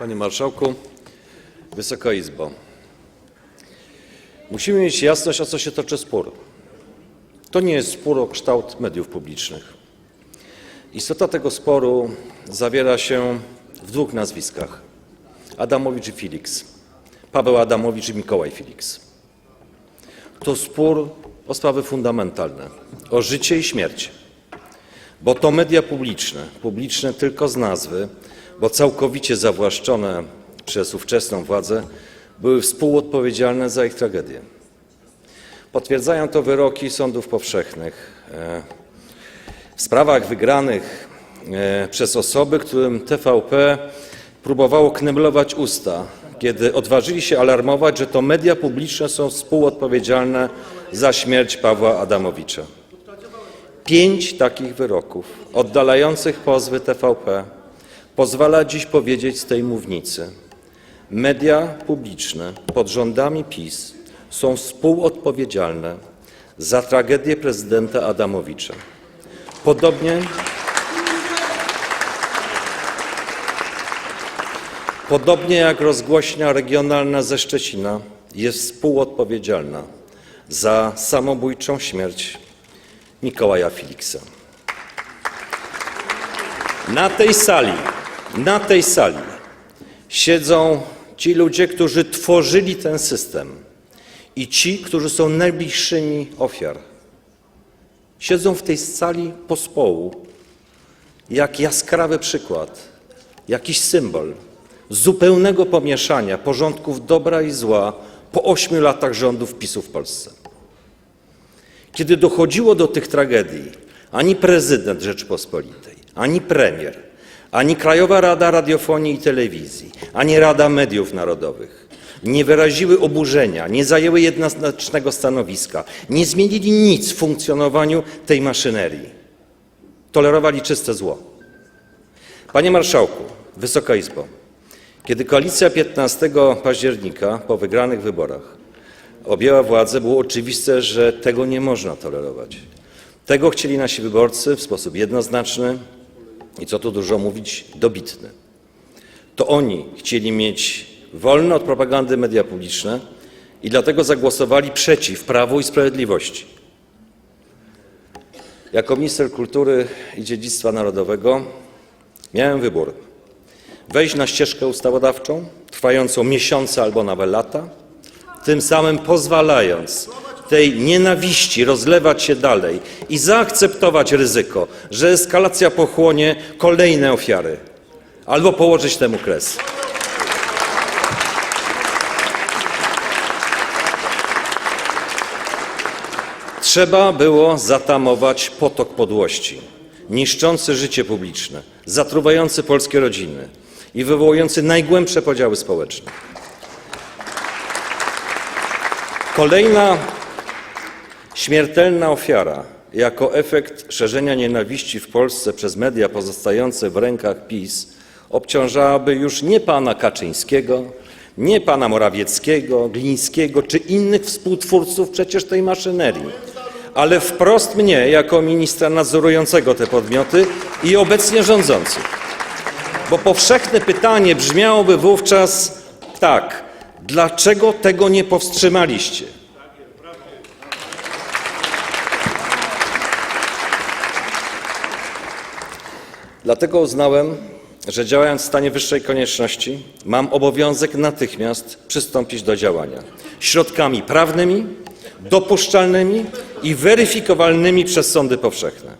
Panie Marszałku, Wysoka Izbo. Musimy mieć jasność, o co się toczy spór. To nie jest spór o kształt mediów publicznych. Istota tego sporu zawiera się w dwóch nazwiskach: Adamowicz i Felix. Paweł Adamowicz i Mikołaj Felix. To spór o sprawy fundamentalne, o życie i śmierć. Bo to media publiczne, publiczne tylko z nazwy, bo całkowicie zawłaszczone przez ówczesną władzę, były współodpowiedzialne za ich tragedię. Potwierdzają to wyroki sądów powszechnych e, w sprawach wygranych e, przez osoby, którym TVP próbowało kneblować usta, kiedy odważyli się alarmować, że to media publiczne są współodpowiedzialne za śmierć Pawła Adamowicza. Pięć takich wyroków oddalających pozwy TVP pozwala dziś powiedzieć z tej mównicy: media publiczne pod rządami PiS są współodpowiedzialne za tragedię prezydenta Adamowicza. Podobnie, podobnie jak rozgłośnia regionalna ze Szczecina jest współodpowiedzialna za samobójczą śmierć Mikołaja Feliksa. Na tej sali, na tej sali siedzą ci ludzie, którzy tworzyli ten system i ci, którzy są najbliższymi ofiar. Siedzą w tej sali pospołu jak jaskrawy przykład, jakiś symbol zupełnego pomieszania porządków dobra i zła po ośmiu latach rządów PiSu w Polsce. Kiedy dochodziło do tych tragedii, ani prezydent Rzeczypospolitej, ani premier, ani Krajowa Rada Radiofonii i Telewizji, ani Rada Mediów Narodowych nie wyraziły oburzenia, nie zajęły jednoznacznego stanowiska, nie zmienili nic w funkcjonowaniu tej maszynerii. Tolerowali czyste zło. Panie Marszałku, Wysoka Izbo, kiedy koalicja 15 października po wygranych wyborach objęła władzę, było oczywiste, że tego nie można tolerować. Tego chcieli nasi wyborcy w sposób jednoznaczny i co tu dużo mówić, dobitny. To oni chcieli mieć wolne od propagandy media publiczne i dlatego zagłosowali przeciw Prawu i Sprawiedliwości. Jako minister kultury i dziedzictwa narodowego miałem wybór: wejść na ścieżkę ustawodawczą trwającą miesiące albo nawet lata, tym samym pozwalając tej nienawiści rozlewać się dalej i zaakceptować ryzyko, że eskalacja pochłonie kolejne ofiary, albo położyć temu kres. Trzeba było zatamować potok podłości, niszczący życie publiczne, zatruwający polskie rodziny i wywołujący najgłębsze podziały społeczne. Kolejna śmiertelna ofiara jako efekt szerzenia nienawiści w Polsce przez media pozostające w rękach PiS obciążałaby już nie pana Kaczyńskiego, nie pana Morawieckiego, Glińskiego czy innych współtwórców przecież tej maszynerii, ale wprost mnie jako ministra nadzorującego te podmioty i obecnie rządzących. Bo powszechne pytanie brzmiałoby wówczas tak: dlaczego tego nie powstrzymaliście? Dlatego uznałem, że działając w stanie wyższej konieczności, mam obowiązek natychmiast przystąpić do działania środkami prawnymi, dopuszczalnymi i weryfikowalnymi przez sądy powszechne.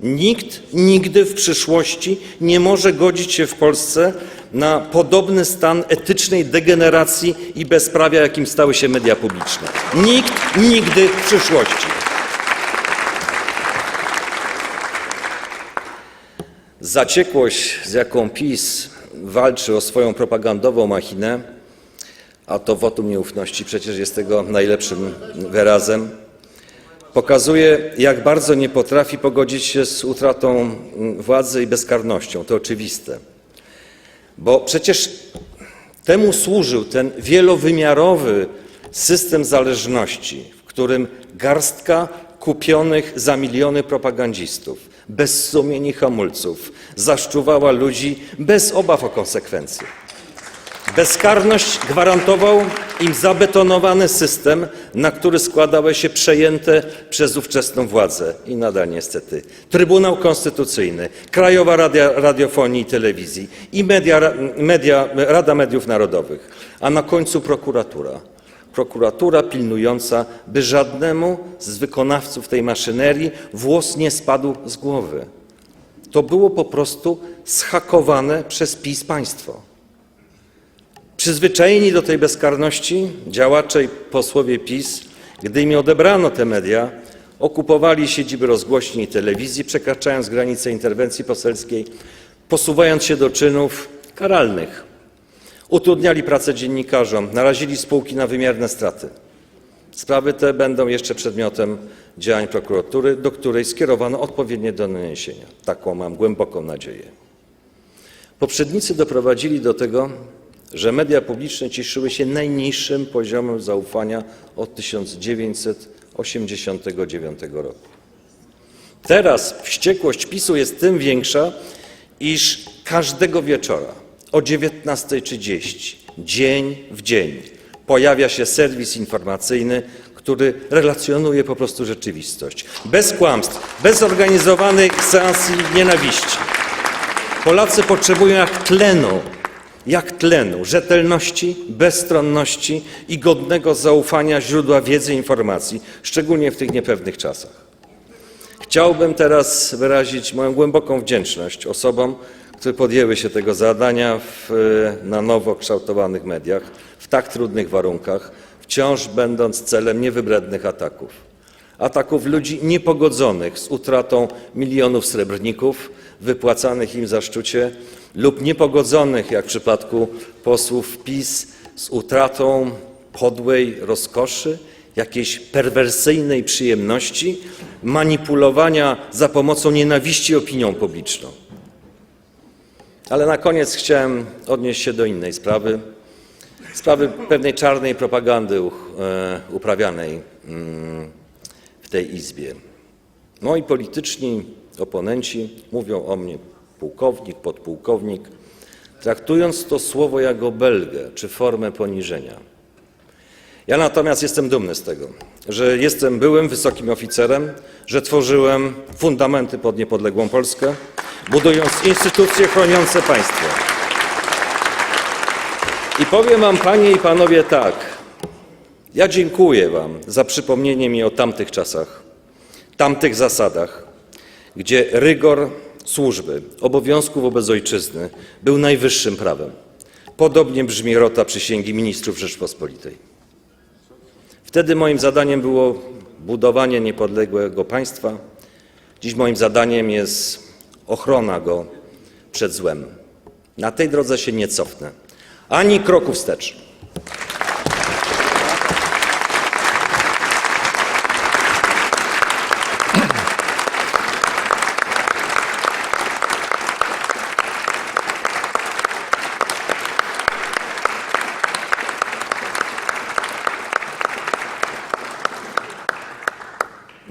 Nikt nigdy w przyszłości nie może godzić się w Polsce na podobny stan etycznej degeneracji i bezprawia, jakim stały się media publiczne. Nikt nigdy w przyszłości. Zaciekłość, z jaką PiS walczy o swoją propagandową machinę, a to wotum nieufności przecież jest tego najlepszym wyrazem, pokazuje, jak bardzo nie potrafi pogodzić się z utratą władzy i bezkarnością. To oczywiste. Bo przecież temu służył ten wielowymiarowy system zależności, w którym garstka kupionych za miliony propagandzistów, bez sumień i hamulców, zaszczuwała ludzi bez obaw o konsekwencje. Bezkarność gwarantował im zabetonowany system, na który składały się przejęte przez ówczesną władzę i nadal niestety Trybunał Konstytucyjny, Krajowa Radia, Radiofonii i Telewizji i media, media, Rada Mediów Narodowych, a na końcu prokuratura. Prokuratura pilnująca, by żadnemu z wykonawców tej maszynerii włos nie spadł z głowy. To było po prostu schakowane przez PiS państwo. Przyzwyczajeni do tej bezkarności działacze i posłowie PiS, gdy im odebrano te media, okupowali siedziby rozgłośni i telewizji, przekraczając granice interwencji poselskiej, posuwając się do czynów karalnych. Utrudniali pracę dziennikarzom, narazili spółki na wymierne straty. Sprawy te będą jeszcze przedmiotem działań prokuratury, do której skierowano odpowiednie doniesienia. Taką mam głęboką nadzieję. Poprzednicy doprowadzili do tego, że media publiczne cieszyły się najniższym poziomem zaufania od 1989 roku. Teraz wściekłość PiSu jest tym większa, iż każdego wieczora o 19.30, dzień w dzień, pojawia się serwis informacyjny, który relacjonuje po prostu rzeczywistość. Bez kłamstw, bez zorganizowanych seansji nienawiści. Polacy potrzebują jak tlenu, jak tlenu, rzetelności, bezstronności i godnego zaufania źródła wiedzy i informacji, szczególnie w tych niepewnych czasach. Chciałbym teraz wyrazić moją głęboką wdzięczność osobom, które podjęły się tego zadania w, na nowo kształtowanych mediach w tak trudnych warunkach, wciąż będąc celem niewybrednych ataków. Ataków ludzi niepogodzonych z utratą milionów srebrników wypłacanych im za szczucie lub niepogodzonych, jak w przypadku posłów PiS, z utratą podłej rozkoszy, jakiejś perwersyjnej przyjemności, manipulowania za pomocą nienawiści opinią publiczną. Ale na koniec chciałem odnieść się do innej sprawy, sprawy pewnej czarnej propagandy e, uprawianej mm, w tej Izbie. Moi polityczni oponenci mówią o mnie pułkownik, podpułkownik, traktując to słowo jak obelgę czy formę poniżenia. Ja natomiast jestem dumny z tego, że jestem byłym wysokim oficerem, że tworzyłem fundamenty pod niepodległą Polskę, budując instytucje chroniące państwo. I powiem wam, panie i panowie, tak. Ja dziękuję wam za przypomnienie mi o tamtych czasach, tamtych zasadach, gdzie rygor służby, obowiązku wobec ojczyzny był najwyższym prawem. Podobnie brzmi rota przysięgi ministrów Rzeczpospolitej. Wtedy moim zadaniem było budowanie niepodległego państwa. Dziś moim zadaniem jest ochrona go przed złem. Na tej drodze się nie cofnę, ani kroku wstecz.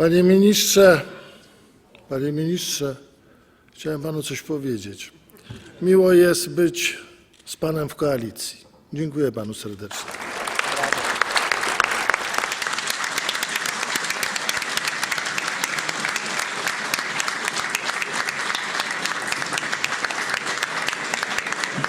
Panie ministrze, panie ministrze, chciałem panu coś powiedzieć. Miło jest być z panem w koalicji. Dziękuję panu serdecznie.